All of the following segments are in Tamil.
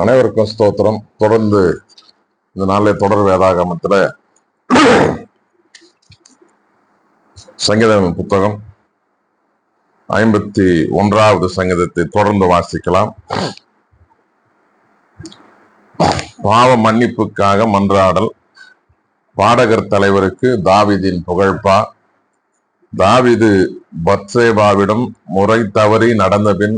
அனைவருக்கும் ஸ்தோத்திரம். தொடர்ந்து இந்த நாளில் தொடர் வேதாகமத்தில் சங்கீதம் புத்தகம் ஐம்பத்தி ஒன்றாவது சங்கீதத்தை தொடர்ந்து வாசிக்கலாம். பாவ மன்னிப்புக்காக மன்றாடல். பாடகர் தலைவருக்கு தாவிதின் புகழ்பா தாவிது பத்சேபாவிடம் முறை தவறி நடந்த பின்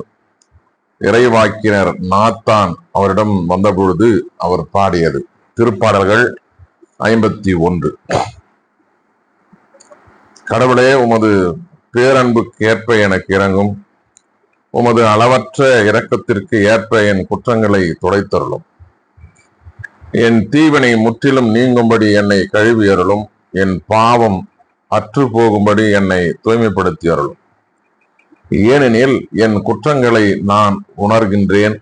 இறைவாக்கினர் நாத்தான் அவரிடம் வந்தபொழுது அவர் பாடியது. திருப்பாடல்கள் ஐம்பத்தி ஒன்று. கடவுளே உமது பேரன்புக்கு ஏற்ப எனக்கு இறங்கும். உமது அளவற்ற இரக்கத்திற்கு ஏற்ப என் குற்றங்களை துடைத்தருளும். என் தீவினை முற்றிலும் நீங்கும்படி என்னை கழுவி அருளும் என் பாவம் அற்று போகும்படி என்னை தூய்மைப்படுத்தி அருளும் ஏனெனில் என் குற்றங்களை நான் உணர்கின்றேன்.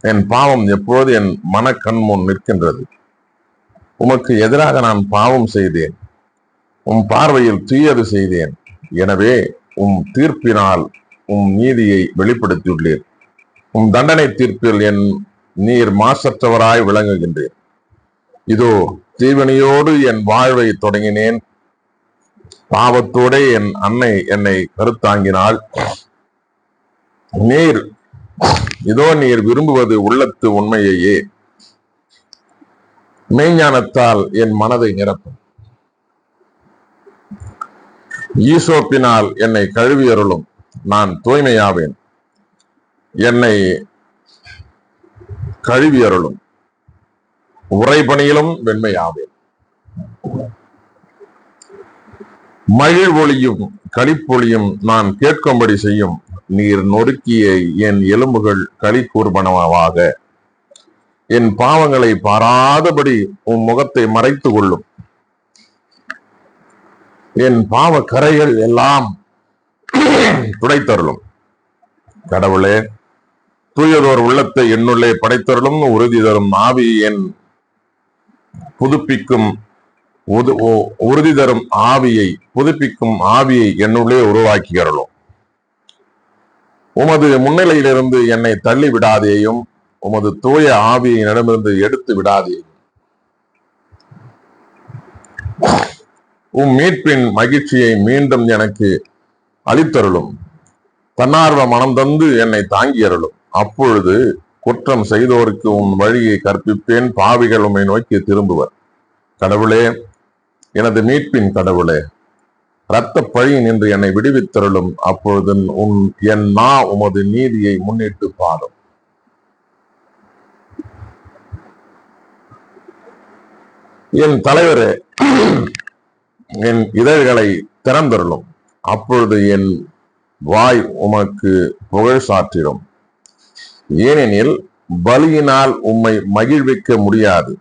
என் பாவம் எப்போது என் மனக்கண் முன் நிற்கின்றது. உமக்கு எதிராக நான் பாவம் செய்தேன். உம் பார்வையில் தீயது செய்தேன். எனவே உம் தீர்ப்பினால் உம் நீதியை வெளிப்படுத்தியுள்ளீர். உம் தண்டனை தீர்ப்பில் என் நீர் மாசற்றவராய் விளங்குகின்றேன். இதோ தீவனையோடு என் வாழ்வை தொடங்கினேன். பாவத்தோட என் அன்னை என்னை கருத்தாங்கினாள் நீர் இதோ நீர் விரும்புவது உள்ளத்து உண்மையையே. மெய்ஞானத்தால் என் மனதை நிரப்பும். ஈசோப்பினால் என்னை கழுவி அருளும் நான் தூய்மையாவேன். என்னை கழுவி அருளும் உறைபணியிலும் வெண்மையாவேன். மகிழ் ஒளியும் களிப்பொழியும் நான் கேட்கும்படி செய்யும். நீர் நொறுக்கிய என் எலும்புகள் களி கூர்பனவாக என் பாவங்களை பாராதபடி உன் முகத்தை மறைத்து கொள்ளும். என் பாவ கரைகள் எல்லாம் துடைத்தருளும். கடவுளே தூயதோர் உள்ளத்தை என்னுள்ளே படைத்தருளும். உறுதி தரும் ஆவி என் புதுப்பிக்கும் உறுதி தரும் ஆவியை புதுப்பிக்கும் ஆவியை என்னுள்ளே உருவாக்கி அருளும் உமது முன்னிலையிலிருந்து என்னை தள்ளி விடாதேயும் உமது தூய ஆவியை நடமிருந்து எடுத்து விடாதேயும். உம் மீட்பின் மகிழ்ச்சியை மீண்டும் எனக்கு அளித்தருளும். தன்னார்வ மனம் தந்து என்னை தாங்கி அருளும் அப்பொழுது குற்றம் செய்தோருக்கு உன் வழியை கற்பிப்பேன் பாவிகள் உம்மை நோக்கி திரும்புவர். கடவுளே எனது மீட்பின் கடவுளே இரத்த பழி நின்று என்னை விடுவித்தருளும் அப்பொழுது உன் என் நா உமது நீதியை முன்னிட்டு பாடும் என் தலைவரே என் இதழ்களை திறந்தருளும். அப்பொழுது என் வாய் உமக்கு புகழ் சாற்றிடும். ஏனெனில் பலியினால் உம்மை மகிழ்விக்க முடியாது.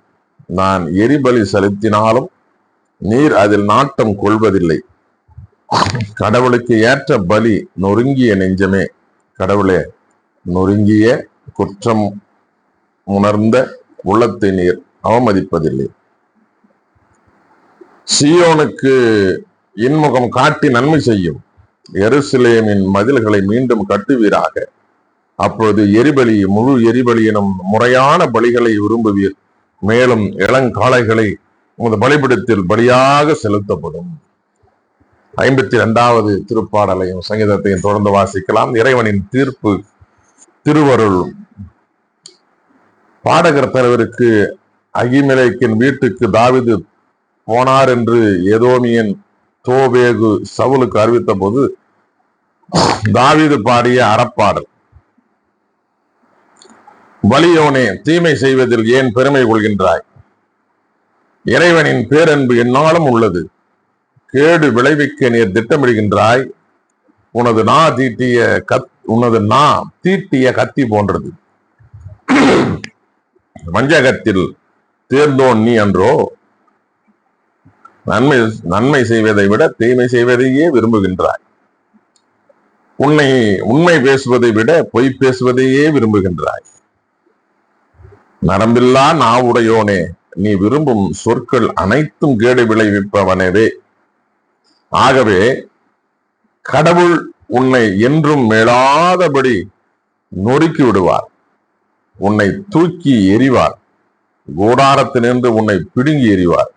நான் எரிபலி செலுத்தினாலும் நீர் அதில் நாட்டம் கொள்வதில்லை. கடவுளுக்கு ஏற்ற பலி நொறுங்கிய நெஞ்சமே. கடவுளே நொறுங்கிய குற்றம் உணர்ந்த உள்ளத்தை நீர் அவமதிப்பதில்லை. சியோனுக்கு இன்முகம் காட்டி நன்மை செய்யும். எருசலேமின் மதில்களை மீண்டும் கட்டுவீராக. அப்பொழுது எரிபலி முழு எரிபலி எனும் முறையான பலிகளை விரும்புவீர். மேலும் இளங்காளைகளை உமது பலிபிடத்தில் பலியாக செலுத்தப்படும். ஐம்பத்தி இரண்டாவது திருப்பாடலையும் சங்கீதத்தையும் தொடர்ந்து வாசிக்கலாம். இறைவனின் தீர்ப்பு திருவருள். பாடகர் தலைவருக்கு அகிமிலைக்கின் வீட்டுக்கு தாவிது போனார் என்று ஏதோமியன் தோவேகு சவுலுக்கு அறிவித்த போது தாவிது பாடிய அறப்பாடல். வலியோனே தீமை செய்வதில் ஏன் பெருமை கொள்கின்றாய்? இறைவனின் பேரன்பு என்னாலும் உள்ளது. கேடு விளைவிக்க நீர் திட்டமிடுகின்றாய். உனது நா தீட்டிய கத் உனது நா தீட்டிய கத்தி போன்றது. வஞ்சகத்தில் தேர்ந்தோன் நீ அன்றோ. நன்மை நன்மை செய்வதை விட தீமை செய்வதையே விரும்புகின்றாய். உன்னை உண்மை பேசுவதை விட பொய் பேசுவதையே விரும்புகின்றாய். நரம்பில்லா நாவுடையோனே நீ விரும்பும் சொற்கள் அனைத்தும் கேடு விளைவிப்பவனவே. ஆகவே கடவுள் உன்னை என்றும் மேலாதபடி நொறுக்கி விடுவார். உன்னை தூக்கி எறிவார். கூடாரத்தினின்று உன்னை பிடுங்கி எறிவார்.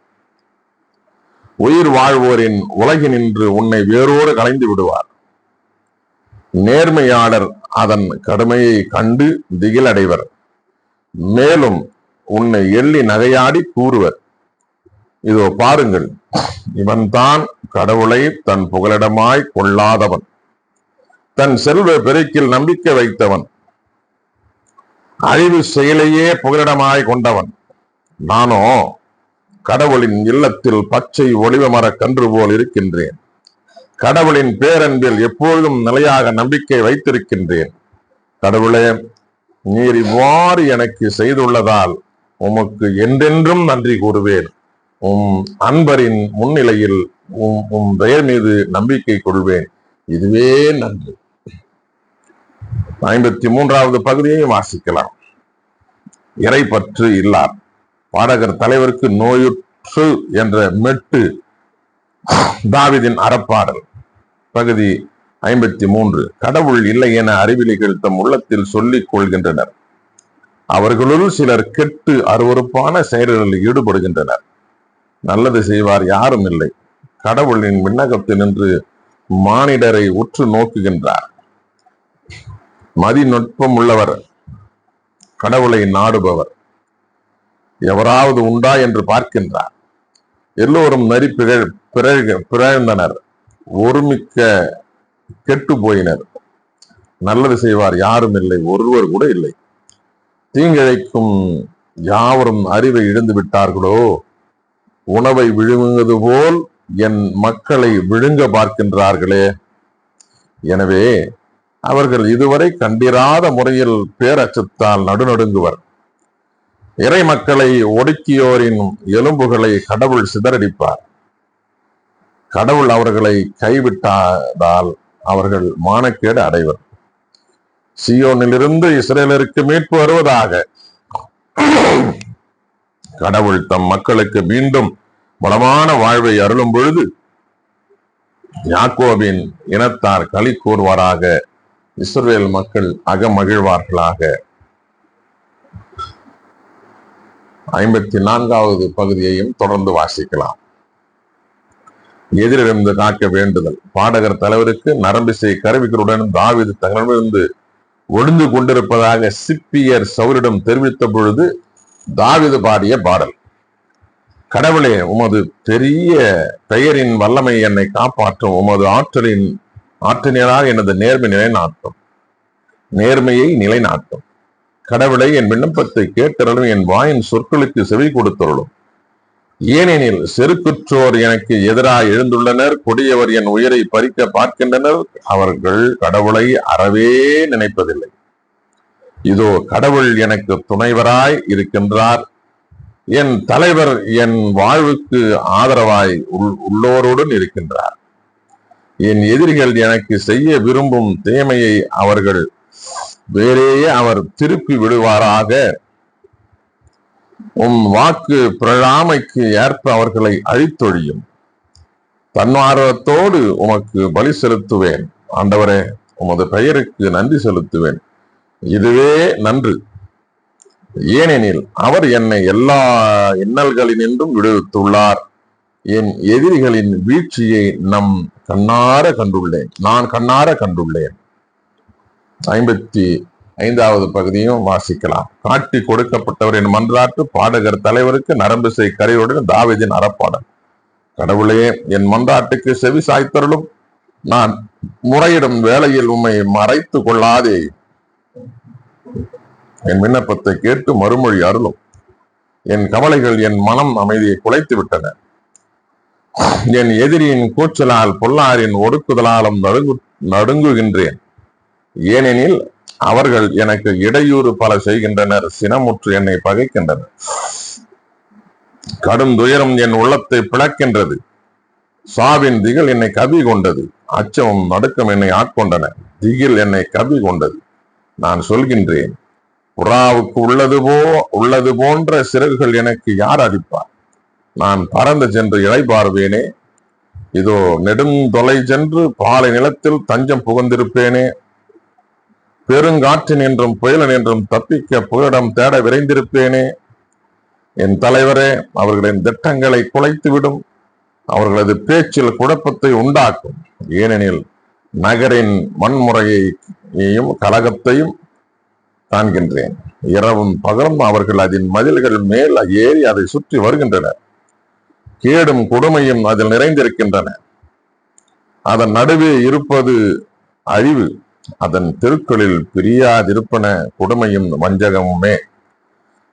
உயிர் வாழ்வோரின் உலகினின்று உன்னை வேரோடு கலைந்து விடுவார். நேர்மையாளர் அதன் கடுமையை கண்டு திகிலடைவர். மேலும் உன்னை எள்ளி நகையாடி கூறுவர். இதோ பாருங்கள் இவன்தான் கடவுளை தன் புகலிடமாய் கொள்ளாதவன். தன் செல்வ பெருக்கில் நம்பிக்கை வைத்தவன். அழிவு செயலையே புகலிடமாய் கொண்டவன். நானோ கடவுளின் இல்லத்தில் பச்சை ஒளிவ மர கன்று போல் இருக்கின்றேன். கடவுளின் பேரன்பில் எப்பொழுதும் நிலையாக நம்பிக்கை வைத்திருக்கின்றேன். கடவுளே நீர் இவ்வாறு எனக்கு செய்துள்ளதால் உமக்கு என்றென்றும் நன்றி கூறுவேன். உம் அன்பரின் முன்னிலையில் உம் உம் பெயர் மீது நம்பிக்கை கொள்வேன். இதுவே நன்றி. ஐம்பத்தி மூன்றாவது பகுதியையும் வாசிக்கலாம். இறை பற்று இல்லார். பாடகர் தலைவருக்கு நோயுற்று என்ற மெட்டு. தாவிதின் அறப்பாடல். பகுதி ஐம்பத்தி மூன்று கடவுள் இல்லை என அறிவிலிகள் தம் உள்ளத்தில் சொல்லிக் கொள்கின்றனர். அவர்களுள் சிலர் கெட்டு அருவருப்பான செயல்களில் ஈடுபடுகின்றனர். நல்லது செய்வார் யாரும் இல்லை. கடவுளின் விண்ணகத்தில் நின்று மானிடரை உற்று நோக்குகின்றார். மதிநுட்பம் உள்ளவர் கடவுளை நாடுபவர். எவராவது உண்டா என்று பார்க்கின்றார். எல்லோரும் நரி பிறழ்ந்தனர். ஒருமிக்க கெட்டு போயினர். நல்லது செய்வார் யாரும் இல்லை. ஒருவர் கூட இல்லை. தீங்கிழைக்கும் யாவரும் அறிவை இழந்து விட்டார்களோ? உணவை விழுங்குவது போல் என் மக்களை விழுங்க பார்க்கின்றார்களே. எனவே அவர்கள் இதுவரை கண்டிராத முறையில் பேரச்சத்தால் நடுநடுங்குவர். இறை மக்களை ஒடுக்கியோரின் எலும்புகளை கடவுள் சிதறடிப்பார். கடவுள் அவர்களை கைவிட்டதால் அவர்கள் மானக்கேடு அடைவர். சியோனிலிருந்து இஸ்ரேலருக்கு மீட்பு வருவதாக. கடவுள் தம் மக்களுக்கு மீண்டும் வளமான வாழ்வை அருளும் பொழுது யாக்கோவின் இனத்தார் களி கூறுவாராக. இஸ்ரேல் மக்கள் அகமகிழ்வார்களாக. ஐம்பத்தி நான்காவது பகுதியையும் தொடர்ந்து வாசிக்கலாம். எதிரிலிருந்து காக்க வேண்டுதல். பாடகர் தலைவருக்கு நரம்பிசை கருவிகளுடன் தாவிது தங்களிடமிருந்து ஒழுந்து கொண்டிருப்பதாக சிப்பியர் சவுரிடம் தெரிவித்த பொழுது தாவிது பாடிய பாடல். கடவுளே உமது பெரிய பெயரின் வல்லமை என்னை காப்பாற்றும். உமது ஆற்றலின் ஆற்றினரால் எனது நேர்மை நிலைநாட்டும். நேர்மையை நிலைநாட்டும். கடவுளை என் விண்ணப்பத்தை கேட்டருளும். என் வாயின் சொற்களுக்கு செவி கொடுத்தருளும். ஏனெனில் செருக்குற்றோர் எனக்கு எதிராக எழுந்துள்ளனர் கொடியவர் என் உயிரை பறிக்க பார்க்கின்றனர் அவர்கள் கடவுளை அறவே நினைப்பதில்லை. இதோ கடவுள் எனக்கு துணைவராய் இருக்கின்றார். என் தலைவர் என் வாழ்வுக்கு ஆதரவாய் உள்- உள்ளோருடன் இருக்கின்றார். என் எதிரிகள் எனக்கு செய்ய விரும்பும் தீமையை அவர்கள் வேறேயே அவர் திருப்பி விடுவாராக. உம் வாக்கு பிரழாமைக்கு ஏற்ப அவர்களை அழித்தொழியும். தன்மார்வத்தோடு உமக்கு பலி செலுத்துவேன். ஆண்டவரே உமது பெயருக்கு நன்றி செலுத்துவேன். இதுவே நன்று. ஏனெனில் அவர் என்னை எல்லா இன்னல்களினின்றும் விடுவித்துள்ளார். என் எதிரிகளின் வீழ்ச்சியை நம் கண்ணார கண்டுள்ளேன். நான் கண்ணார கண்டுள்ளேன். ஐம்பத்தி ஐந்தாவது பகுதியும் வாசிக்கலாம். காட்டி கொடுக்கப்பட்டவரின் மன்றாட்டு பாடகர் தலைவருக்கு நரம்பிசை கரையுடன் தாவிதின் அறப்பாடல். கடவுளே என் மன்றாட்டுக்கு செவி சாய்த்தருளும். நான் முறையிடும் வேலையில் உம்மை மறைத்து கொள்ளாதே. என் விண்ணப்பத்தை கேட்டு மறுமொழி அருளும். என் கவலைகள் என் மனம் அமைதியை குலைத்து விட்டன என் எதிரியின் கூச்சலால் பொல்லாரின் ஒடுக்குதலாலும் நடுங்கு நடுங்குகின்றேன். ஏனெனில் அவர்கள் எனக்கு இடையூறு பல செய்கின்றனர் சினமுற்று என்னை பகைக்கின்றனர். கடும் துயரம் என் உள்ளத்தை பிளக்கின்றது. சாவின் திகில் என்னை கவி கொண்டது. அச்சமும் நடுக்கம் என்னை ஆட்கொண்டன. திகில் என்னை கவி கொண்டது. நான் சொல்கின்றேன் புறாவுக்கு உள்ளது போ உள்ளது போன்ற சிறகுகள் எனக்கு யார் அடிப்பார்? நான் பறந்து சென்று இளைப்பார்வேனே இதோ நெடும் தொலை சென்று பாலை நிலத்தில் தஞ்சம் புகுந்திருப்பேனே. பெருங்காற்றின் என்றும் புயலன் என்றும் தப்பிக்க புகலிடம் தேட விரைந்திருப்பேனே. என் தலைவரே அவர்களின் திட்டங்களை குலைத்துவிடும். அவர்களது பேச்சில் குழப்பத்தை உண்டாக்கும். ஏனெனில் நகரின் வன்முறையையும் கலகத்தையும் காண்கின்றேன். இரவும் பகலும் அவர்கள் அதன் மதில்கள் மேல் ஏறி அதை சுற்றி வருகின்றனர் கேடும் கொடுமையும் அதில் நிறைந்திருக்கின்றன. அதன் நடுவே இருப்பது அழிவு. அதன் தெருக்களில் பிரியாதிருப்பன கொடுமையும் வஞ்சகமுமே.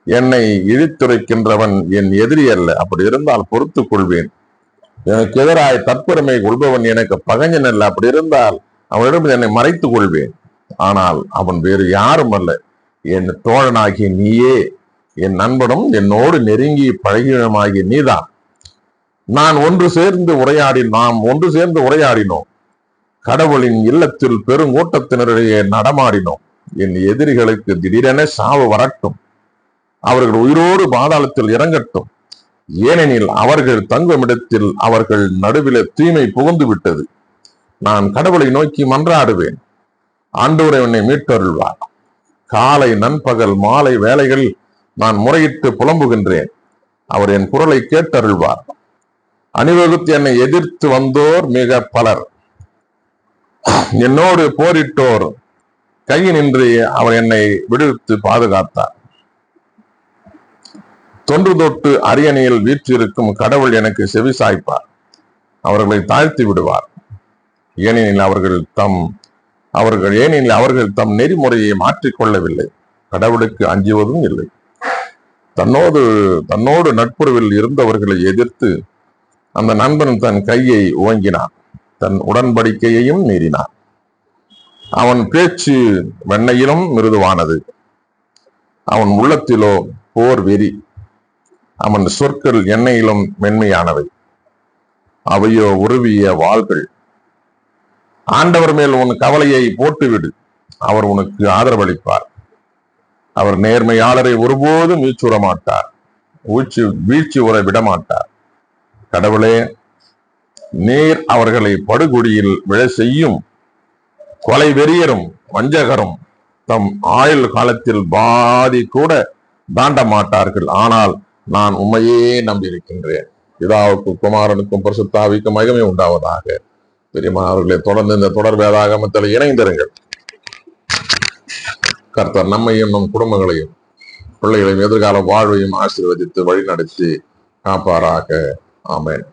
என்னை இழித்துரைக்கின்றவன் என் எதிரி அல்ல. அப்படி இருந்தால் பொறுத்துக் கொள்வேன். எனக்கு எதிராய் தற்பெருமை கொள்பவன் எனக்கு பகைஞன் அல்ல. அப்படி இருந்தால் அவனிடம் என்னை மறைத்துக் கொள்வேன். ஆனால் அவன் வேறு யாரும் அல்ல. என் தோழனாகிய நீயே என் நண்பனும் என்னோடு நெருங்கி பழகினமாகிய நீதான். நான் ஒன்று சேர்ந்து உரையாடி நாம் ஒன்று சேர்ந்து உரையாடினோம். கடவுளின் இல்லத்தில் பெருங்கூட்டத்தினரிடையே நடமாடினோம். என் எதிரிகளுக்கு திடீரென சாவு வரட்டும். அவர்கள் உயிரோடு பாதாளத்தில் இறங்கட்டும். ஏனெனில் அவர்கள் தங்கும் இடத்தில் அவர்கள் நடுவில தீமை புகுந்து விட்டது. நான் கடவுளை நோக்கி மன்றாடுவேன். ஆண்டோரை உன்னை மீட்டருள்வார். காலை நண்பகல் மாலை வேலைகளில் நான் முறையிட்டு புலம்புகின்றேன். அவர் என் குரலை கேட்டருள்வார். அணிவகுத்து என்னை எதிர்த்து வந்தோர் மிக பலர். என்னோடு போரிட்டோர் கையினின்றி அவர் என்னை விடுவித்து பாதுகாத்தார். தொன்று தொட்டு அரியணையில் வீற்றிருக்கும் கடவுள் எனக்கு செவி சாய்ப்பார். அவர்களை தாழ்த்தி விடுவார். ஏனெனில் அவர்கள் தம் அவர்கள் ஏனெனில் அவர்கள் தம் நெறிமுறையை மாற்றிக்கொள்ளவில்லை கடவுளுக்கு அஞ்சுவதும் இல்லை. தன்னோடு தன்னோடு நட்புறவில் இருந்தவர்களை எதிர்த்து அந்த நண்பன் தன் கையை ஓங்கினான். தன் உடன்படிக்கையையும் மீறினான். அவன் பேச்சு வெண்ணையிலும் மிருதுவானது. அவன் உள்ளத்திலோ போர் வெறி. அவன் சொற்கள் எண்ணெயிலும் மென்மையானவை. அவையோ உருவிய வாள்கள். ஆண்டவர் மேல் உன் கவலையை போட்டுவிடு. அவர் உனக்கு ஆதரவளிப்பார். அவர் நேர்மையாளரை ஒருபோதும் வீச்சுற மாட்டார் வீழ்ச்சி வீழ்ச்சி உற விடமாட்டார். கடவுளே நீர் அவர்களை படுகொடியில் விழ செய்யும் கொலை வெறியரும் வஞ்சகரும் தம் ஆயுள் காலத்தில் பாதி கூட தாண்ட மாட்டார்கள். ஆனால் நான் உண்மையே நம்பியிருக்கின்றேன். பிதாவுக்கும் குமாரனுக்கும் பரிசுத்தாவிக்கும் மகிமை உண்டாவதாக. பெரியமா அவர்களை தொடர்ந்து இந்த தொடர் வேதாகமத்தில் இணைந்திருங்கள். கர்த்தர் நம்மையும் நம் குடும்பங்களையும் பிள்ளைகளையும் எதிர்கால வாழ்வையும் ஆசீர்வதித்து வழிநடத்தி காப்பாராக. ஆமேன்.